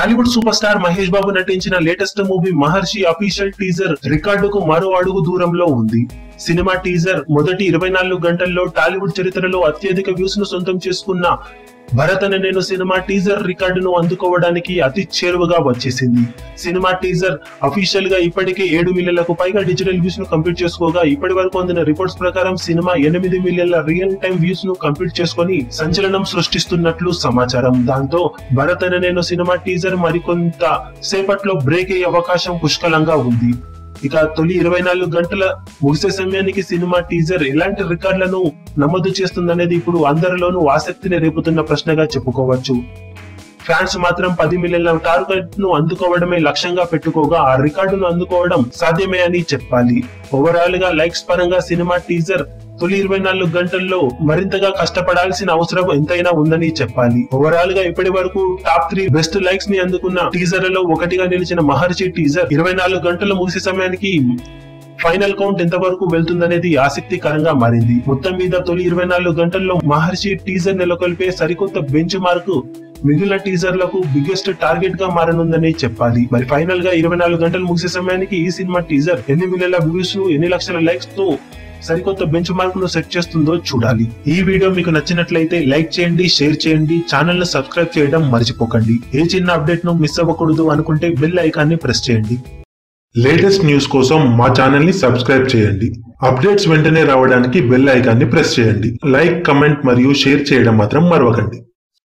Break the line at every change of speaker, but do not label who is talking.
Tollywood super star Mahesh Babu నటించిన latest movie Maharshi official teaser రికార్డుకు మరో అడుగు దూరంలో ఉంది. సినిమా టీజర్ మొదటి ఇరవై నాలుగు గంటల్లో టాలీవుడ్ చరిత్రలో అత్యధిక వ్యూస్ను సొంతం చేసుకున్న భరత్ అనే నేను సినిమా టీజర్ రికార్డును అందుకోవడానికి అతి చేరువగా వచ్చేసింది. సినిమా టీజర్ అఫీషియల్గా ఇప్పటికే ఏడు మిలియన్లకు పైగా డిజిటల్ వ్యూస్ను కంప్లీట్ చేసుకోగా ఇప్పటి వరకు అందిన రిపోర్ట్స్ ప్రకారం సినిమా ఎనిమిది మిలియన్ల రియల్ టైం వ్యూస్ను కంప్లీట్ చేసుకొని సంచలనం సృష్టిస్తున్నట్లు సమాచారం. దాంతో భరత్ అనే నేను సినిమా టీజర్ మరికొంత సేపట్లో బ్రేక్ అయ్యే అవకాశం పుష్కలంగా ఉంది. ఇక తొలి ఇరవై నాలుగు గంటల ముగిసే సమయానికి సినిమా టీజర్ ఎలాంటి రికార్డులను నమోదు చేస్తుందనేది ఇప్పుడు అందరిలోనూ ఆసక్తిని రేపుతున్న ప్రశ్నగా చెప్పుకోవచ్చు. ఫ్యాన్స్ మాత్రం పది మిలియన్ల టార్గెట్ను అందుకోవడమే లక్ష్యంగా పెట్టుకోగా ఆ రికార్డును అందుకోవడం సాధ్యమే అని చెప్పాలి. ఓవరాల్గా లైక్స్ పరంగా సినిమా టీజర్ తొలి ఇరవై నాలుగు గంటల్లో మరింతగా కష్టపడాల్సిన అవసరం ఎంతైనా ఉందని చెప్పాలి. ఓవరాల్గా ఇప్పటి వరకు టాప్ త్రీ బెస్ట్ లైక్స్ని అందుకున్న టీజర్లలో ఒకటిగా నిలిచిన మహర్షి టీజర్ ఇరవై నాలుగు గంటలు ముగిసే సమయానికి ఫైనల్ కౌంట్ ఎంతవరకు వెళ్తుందనేది ఆసక్తికరంగా మారింది. మొత్తం మీద తొలి ఇరవై నాలుగు గంటల్లో మహర్షి టీజర్ నెలకొల్పే సరికొత్త బెంచ్ మార్క్ మిగిలిన టీజర్లకు బిగ్గెస్ట్ టార్గెట్గా మారనుందని చెప్పాలి. మరి ఫైనల్గా ఇరవై నాలుగు గంటలు ముగిసే సమయానికి ఈ సినిమా టీజర్ ఎన్ని మిలియన్ల వ్యూస్ ఎన్ని లక్షల లైక్స్తో సరికొత్త బెంచ్ మార్క్ను సెట్ చేస్తుందో చూడాలి. ఈ వీడియో మీకు నచ్చినట్లయితే లైక్ చేయండి షేర్ చేయండి ఛానల్ను సబ్స్క్రైబ్ చేయడం మర్చిపోకండి. ఏ చిన్న అప్డేట్ను మిస్ అవ్వకూడదు అనుకుంటే బెల్ ఐకాన్ని ప్రెస్ చేయండి. లేటెస్ట్ న్యూస్ కోసం మా ఛానల్ని సబ్స్క్రైబ్ చేయండి. అప్డేట్స్ వెంటనే రావడానికి బెల్ ఐకాన్ని ప్రెస్ చేయండి. లైక్ కమెంట్ మరియు షేర్ చేయడం మాత్రం మరవకండి.